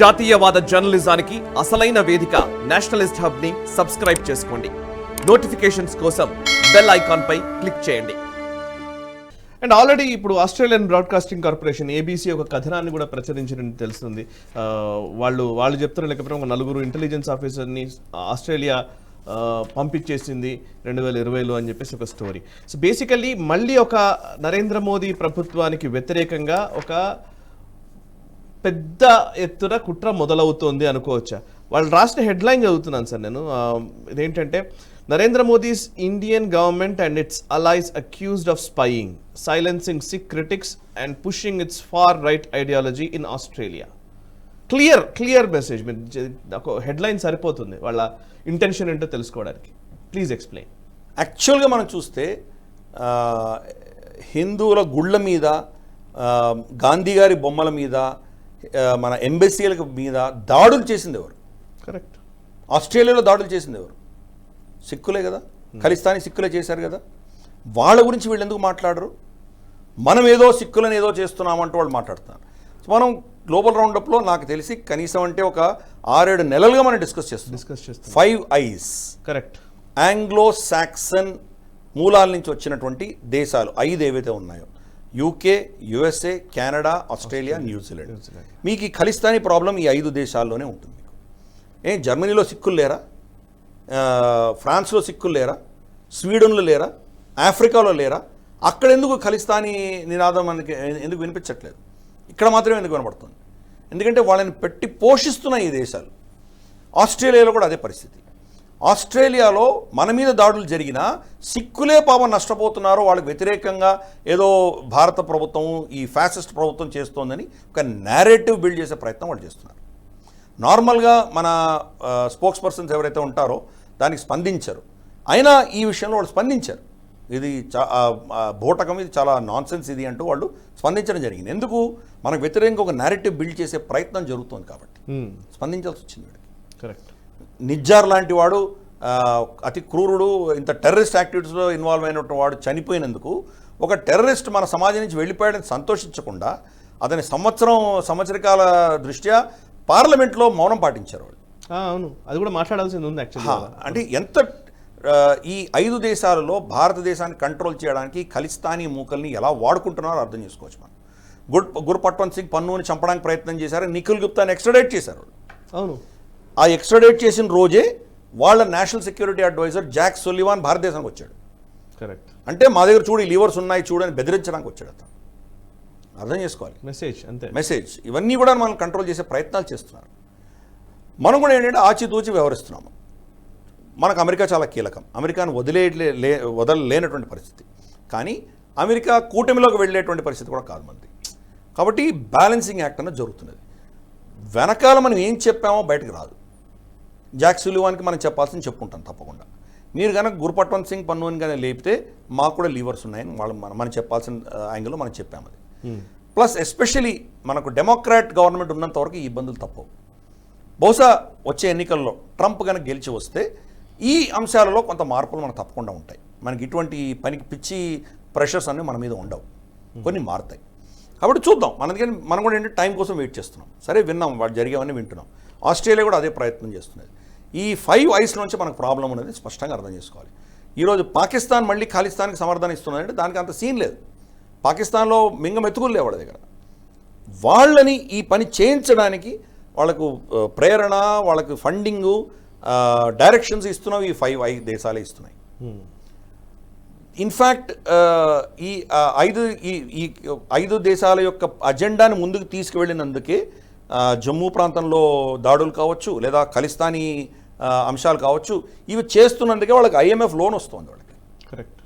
జాతీయవాద జర్నలిజానికి అసలైన వేదిక నేషనలిస్ట్ హబ్ని సబ్స్క్రైబ్ చేసుకోండి. నోటిఫికేషన్స్ కోసం బెల్ ఐకాన్ పై క్లిక్ చేయండి. అండ్ ఆల్రెడీ ఇప్పుడు ఆస్ట్రేలియన్ బ్రాడ్కాస్టింగ్ కార్పొరేషన్ ఏబీసీ ఒక కథనాన్ని కూడా ప్రచురించినట్టు తెలుస్తుంది. వాళ్ళు వాళ్ళు చెప్తున్న లెక్క ప్రకారం ఒక నలుగురు ఇంటెలిజెన్స్ ఆఫీసర్ని ఆస్ట్రేలియా పంపించేసింది రెండు వేల ఇరవైలో అని చెప్పేసి ఒక స్టోరీ. సో బేసికల్లీ మళ్ళీ ఒక నరేంద్ర మోదీ ప్రభుత్వానికి వ్యతిరేకంగా ఒక పెద్ద ఎత్తున కుట్ర మొదలవుతోంది అనుకోవచ్చా? వాళ్ళు రాసిన హెడ్లైన్ చదువుతున్నాను సార్ నేను. ఇదేంటంటే Narendra Modi's Indian government and its allies accused of spying silencing Sikh critics and pushing its far right ideology in Australia clear clear message మీరు హెడ్లైన్ సరిపోతుంది వాళ్ళ ఇంటెన్షన్ ఏంటో తెలుసుకోవడానికి. ప్లీజ్ ఎక్స్ప్లెయిన్ యాక్చువల్గా మనం చూస్తే హిందువుల గుళ్ళ మీద గాంధీ గారి బొమ్మల మీద మన ఎంబసీల మీద దాడులు చేసింది ఎవరు? కరెక్ట్. ఆస్ట్రేలియాలో దాడులు చేసింది ఎవరు? సిక్కులే కదా? ఖలిస్తానీ సిక్కులే చేశారు కదా? వాళ్ళ గురించి వీళ్ళు ఎందుకు మాట్లాడరు? మనం ఏదో సిక్కులను ఏదో చేస్తున్నామంటూ వాళ్ళు మాట్లాడుతున్నారు. సో మనం గ్లోబల్ రౌండప్లో నాకు తెలిసి కనీసం అంటే ఒక ఆరేడు నెలలుగా మనం డిస్కస్ చేస్తున్నాం. డిస్కస్ చేస్తాం five eyes. Correct. Anglo Saxon మూలాల నుంచి వచ్చినటువంటి దేశాలు ఐదు ఏవైతే ఉన్నాయో UK USA Canada Australia New Zealand. మీకు ఈ ఖలిస్తానీ ప్రాబ్లం ఈ ఐదు దేశాల్లోనే ఉంటుంది ఏం జర్మనీలో సిక్కులు లేరా? ఫ్రాన్స్లో సిక్కులు లేరా? స్వీడన్లో లేరా? ఆఫ్రికాలో లేరా? అక్కడ ఎందుకు ఖలిస్తానీ నినాదం మనకి ఎందుకు వినిపించట్లేదు? ఇక్కడ మాత్రమే ఎందుకు వినపడుతుంది ఎందుకంటే వాళ్ళని పెట్టి పోషిస్తున్న ఈ దేశాలు. ఆస్ట్రేలియాలో కూడా అదే పరిస్థితి. ఆస్ట్రేలియాలో మన మీద దాడులు జరిగినా సిక్కులే పాపం నష్టపోతున్నారు. వాళ్ళకి వ్యతిరేకంగా ఏదో భారత ప్రభుత్వం ఈ ఫ్యాసిస్ట్ ప్రభుత్వం చేస్తోందని ఒక నేరేటివ్ బిల్డ్ చేసే ప్రయత్నం వాళ్ళు చేస్తున్నారు. నార్మల్గా మన స్పోక్స్ పర్సన్స్ ఎవరైతే ఉంటారో దానికి స్పందించరు. అయినా ఈ విషయంలో వాళ్ళు స్పందించారు. ఇది బోటకం ఇది చాలా నాన్ సెన్స్ ఇది అంటూ వాళ్ళు స్పందించడం జరిగింది. ఎందుకు? మనకు వ్యతిరేకంగా ఒక నేరేటివ్ బిల్డ్ చేసే ప్రయత్నం జరుగుతుంది కాబట్టి. స్పందించాల్సి వచ్చింది కరెక్ట్ నిజ్జార్ లాంటి వాడు అతి క్రూరుడు ఇంత టెర్రరిస్ట్ యాక్టివిటీస్లో ఇన్వాల్వ్ అయినటువంటి వాడు చనిపోయినందుకు ఒక టెర్రరిస్ట్ మన సమాజం నుంచి వెళ్ళిపోయాడని సంతోషించకుండా అతని సంవత్సరం సంవత్సరకాల దృష్ట్యా పార్లమెంట్లో మౌనం పాటించారు వాళ్ళు. అవును. అది కూడా మాట్లాడాల్సింది ఉంది హా, యాక్చువల్లీ అంటే ఎంత ఈ ఐదు దేశాలలో భారతదేశాన్ని కంట్రోల్ చేయడానికి ఖలిస్తానీ మూకల్ని ఎలా వాడుకుంటున్నారో అర్థం చేసుకోవచ్చు మనం. గుర్ గుర్పట్వన్ సింగ్ పన్నుని చంపడానికి ప్రయత్నం చేశారు నిఖిల్ గుప్తాని ఎక్స్ట్రడేట్ చేశారు వాళ్ళు. అవును. ఆ ఎక్స్ట్రడేట్ చేసిన రోజే వాళ్ళ national security adviser Jake Sullivan భారతదేశానికి వచ్చాడు. కరెక్ట్. అంటే మా దగ్గర చూడు లీవర్స్ ఉన్నాయి చూడని బెదిరించడానికి వచ్చాడు అతను. అర్థం చేసుకోవాలి. మెసేజ్ అంతే. మెసేజ్ ఇవన్నీ కూడా మనం కంట్రోల్ చేసే ప్రయత్నాలు చేస్తున్నారు. మనం కూడా ఏంటంటే ఆచితూచి వ్యవహరిస్తున్నాము. మనకు అమెరికా చాలా కీలకం. అమెరికాను వదిలే వదలలేనటువంటి పరిస్థితి. కానీ అమెరికా కూటమిలోకి వెళ్ళేటువంటి పరిస్థితి కూడా కాదు మనది. కాబట్టి బ్యాలెన్సింగ్ యాక్ట్ అన్నది జరుగుతున్నది. వెనకాల మనం ఏం చెప్పామో బయటకు రాదు. జాక్ సులివాన్కి మనం చెప్పాల్సింది చెప్పుకుంటాం తప్పకుండా. మీరు కనుక గురుపట్వన్ సింగ్ పన్నుని కానీ లేపితే మాకు కూడా లీవర్స్ ఉన్నాయని వాళ్ళు మనం మనం చెప్పాల్సిన యాంగిల్లో మనం చెప్పాము అది. ప్లస్ ఎస్పెషలీ మనకు డెమోక్రాట్ గవర్నమెంట్ ఉన్నంత వరకు ఈ ఇబ్బందులు తప్పవు. బహుశా వచ్చే ఎన్నికల్లో ట్రంప్ కనుక గెలిచి వస్తే ఈ అంశాలలో కొంత మార్పులు మనకు తప్పకుండా ఉంటాయి. మనకి ఇటువంటి పనికి పిచ్చి ప్రెషర్స్ అన్నీ మన మీద ఉండవు. కొన్ని మారుతాయి. కాబట్టి చూద్దాం. మనకి మనం కూడా ఏంటంటే టైం కోసం వెయిట్ చేస్తున్నాం. సరే విన్నాం. వాడు జరిగేవన్నీ వింటున్నాం. ఆస్ట్రేలియా కూడా అదే ప్రయత్నం చేస్తున్నది ఈ ఫైవ్ ఐస్ నుంచి మనకు ప్రాబ్లం ఉన్నది స్పష్టంగా అర్థం చేసుకోవాలి. ఈరోజు పాకిస్తాన్ మళ్ళీ ఖాళిస్తాన్కి సమర్థన ఇస్తున్నదంటే దానికి అంత సీన్ లేదు. పాకిస్తాన్లో మింగం ఎత్తుకులు వాళ్ళ దగ్గర. వాళ్ళని ఈ పని చేయించడానికి వాళ్ళకు ప్రేరణ వాళ్ళకు ఫండింగు డైరెక్షన్స్ ఇస్తున్నావు ఈ ఫైవ్ ఐదు దేశాలే ఇస్తున్నాయి. ఇన్ఫ్యాక్ట్ ఈ ఆ, ఐదు ఈ ఈ ఐదు దేశాల యొక్క అజెండాని ముందుకు తీసుకువెళ్ళినందుకే జమ్మూ ప్రాంతంలో దాడులు కావచ్చు లేదా ఖలిస్తానీ అంశాలు కావచ్చు ఇవి చేస్తున్నందుకే వాళ్ళకి ఐఎంఎఫ్ లోన్ వస్తుంది వాళ్ళకి. కరెక్ట్.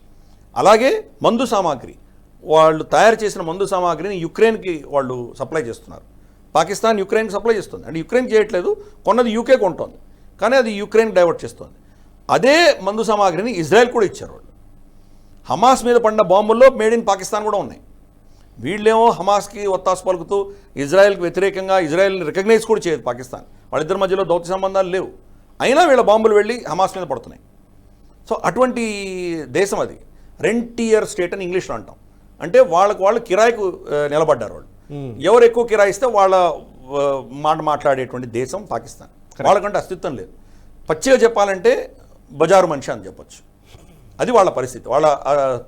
అలాగే మందు సామాగ్రి. వాళ్ళు తయారు చేసిన మందు సామాగ్రిని యుక్రెయిన్కి వాళ్ళు సప్లై చేస్తున్నారు. పాకిస్తాన్ యుక్రెయిన్కి సప్లై చేస్తుంది. అంటే యుక్రెయిన్ చేయట్లేదు కొన్నది యూకే కొంటోంది. కానీ అది యుక్రెయిన్ డైవర్ట్ చేస్తుంది. అదే మందు సామాగ్రిని ఇజ్రాయెల్ కూడా ఇచ్చారు వాళ్ళు. హమాస్ మీద పడిన బాంబుల్లో మేడ్ ఇన్ పాకిస్తాన్ కూడా ఉన్నాయి. వీళ్ళేమో హమాస్కి ఒత్తాసు పలుకుతూ ఇజ్రాయెల్కి వ్యతిరేకంగా ఇజ్రాయెల్ని రికగ్నైజ్ కూడా చేయదు పాకిస్తాన్. వాళ్ళిద్దరి మధ్యలో దౌత్య సంబంధాలు లేవు. అయినా వీళ్ళ బాంబులు వెళ్ళి హమాస్ మీద పడుతున్నాయి. సో అటువంటి దేశం అది. రెంటియర్ స్టేట్ అని ఇంగ్లీష్లో అంటాం. అంటే వాళ్ళకు వాళ్ళు కిరాయికు నిలబడ్డారు వాళ్ళు. ఎవరు ఎక్కువ కిరాయి ఇస్తే వాళ్ళ మాట మాట్లాడేటువంటి దేశం పాకిస్తాన్. వాళ్ళకంటే అస్తిత్వం లేదు. పచ్చిగా చెప్పాలంటే బజారు మనిషి అని చెప్పొచ్చు. అది వాళ్ళ పరిస్థితి. వాళ్ళ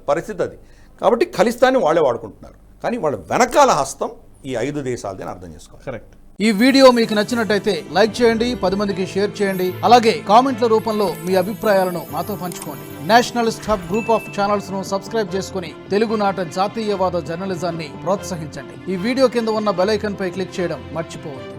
పరిస్థితి అది. కాబట్టి ఖలిస్తాన్ని వాళ్ళే వాడుకుంటున్నారు. కానీ వాళ్ళ వెనకాల హస్తం ఈ ఐదు దేశాలది అని అర్థం చేసుకోవాలి. కరెక్ట్. ఈ వీడియో మీకు నచ్చినట్టయితే లైక్ చేయండి పది మందికి షేర్ చేయండి అలాగే కామెంట్ల రూపంలో మీ అభిప్రాయాలను మాతో పంచుకోండి. నేషనలిస్ట్ హబ్ గ్రూప్ ఆఫ్ ఛానల్స్ను సబ్స్క్రైబ్ చేసుకుని తెలుగునాట జాతీయవాద జర్నలిజాన్ని ప్రోత్సహించండి. ఈ వీడియో కింద ఉన్న బెలైకన్ పై క్లిక్ చేయడం మర్చిపోవద్దు.